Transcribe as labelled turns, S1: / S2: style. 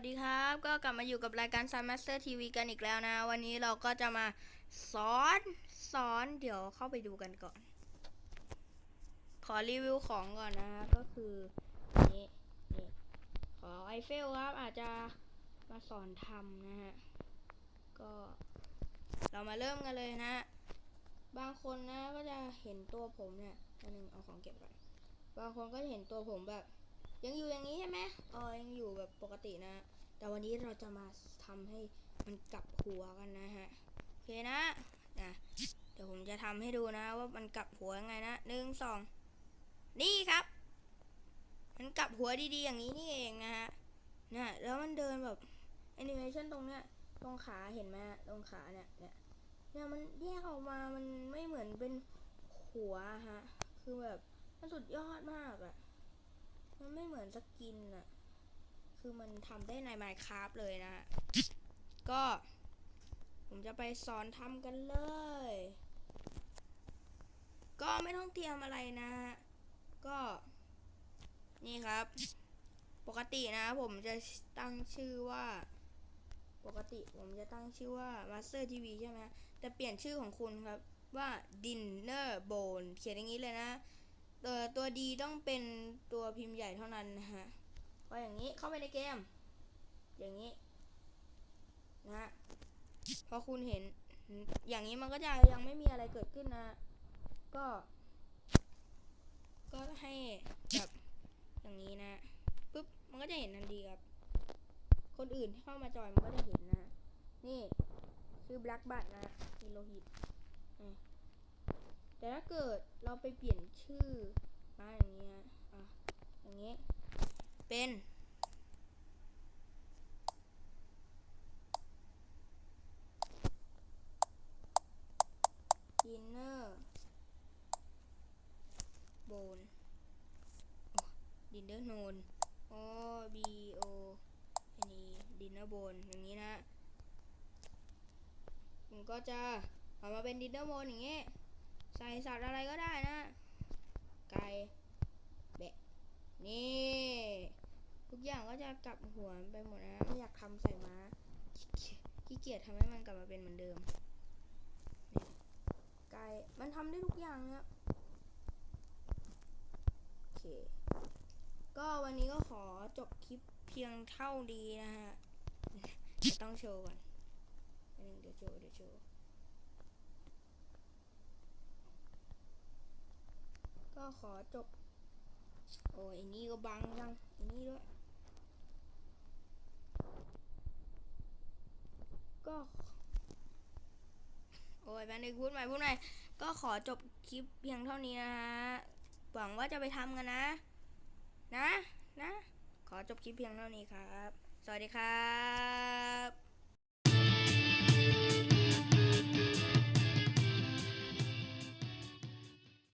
S1: สดีครับ ก็กลับมาอยู่กับรายการ Sun Master TV กันอีกแล้วนะ วันนี้เราก็จะมาสอนสอนเดี๋ยวเข้าไปดูกันก่อน ขอรีวิวของก่อนนะฮะก็คือนี่นี่ขอไอเฟลครับอาจจะมาสอนทำนะฮะ ก็เรามาเริ่มกันเลยนะ บางคนนะก็จะเห็นตัวผมเนี่ยอันหนึ่งเอาของเก็บก่อนบางคนก็เห็นตัวผมแบบยังอยู่อย่างนี้ใช่ไหมเออยังอยู่แบบปกตินะ แต่วันนี้เราจะมาทำให้มันกลับหัวกันนะฮะ โอเคนะนะเดี๋ยวผมจะทำให้ดูนะว่ามันกลับหัวยังไงนะหนึ่งสองนี่ครับ มันกลับหัวดีๆอย่างนี้นี่เองนะฮะเนี่ยแล้วมันเดินแบบแอนิเมชันตรงเนี้ยตรงขาเห็นไหมตรงขาเนี่ยเนี่ยเนี่ยมันแยกออกมามันไม่เหมือนเป็นหัวฮะ คือแบบมันสุดยอดมากอะมันไม่เหมือนสกินอะ คือมันทำได้ใน Minecraft เลยนะ ก็ ผมจะไปสอนทำกันเลย ก็ไม่ต้องเตรียมอะไรนะ ก็ นี่ครับ ปกตินะ ผมจะตั้งชื่อว่า ปกติผมจะตั้งชื่อว่า Master TV ใช่ไหมแต่เปลี่ยนชื่อของคุณครับว่า Dinner Bone เขียนอย่างนี้เลยนะเอ่อตัวดีต้องเป็นตัวพิมพ์ใหญ่เท่านั้นนะฮะ ก็อย่างนี้เข้าไปในเกม อย่างนี้นะฮะพอคุณเห็นอย่างนี้มันก็จะยังไม่มีอะไรเกิดขึ้นนะ ก็ ก็ให้แบบอย่างนี้นะปุ๊บมันก็จะเห็นทันทีครับ คนอื่นที่เข้ามาจอยมันก็จะเห็นนะ นี่คือ Black b u t นะมีโลหิตแต่ถ้าเกิดเราไปเปลี่ยนชื่อมาอย่างนี้นะอะอย่างนี้ เป็น dinner bone โอ้ dinner known โอ้ b o อันนี้ dinner bone อย่างนี้นะผมก็จะเอามาเป็น dinner bone อย่างนี้ใส่สัตว์อะไรก็ได้นะ ไก่แบะนี่ ทุกอย่างก็จะกลับหัวไปหมดนะไม่อยากทำใส่ม้าขี้เกียจทำให้มันกลับมาเป็นเหมือนเดิมไก่มันทำได้ทุกอย่างนะครับโอเค ก็วันนี้ก็ขอจบคลิปเพียงเท่าดีนะฮะต้องโชว์ก่อนอันนึงเดี๋ยวโชว์เดี๋ยวโชว์ก็ขอจบ โอ้ยนนี้ก็บังจังอันนี้ด้วย ก็โอ้ยแบนึงพูดใหม่พูดใหม่ก็ขอจบคลิปเพียงเท่านี้นะฮะหวังว่าจะไปทำกันนะ นะ นะ ขอจบคลิปเพียงเท่านี้ครับ สวัสดีครับ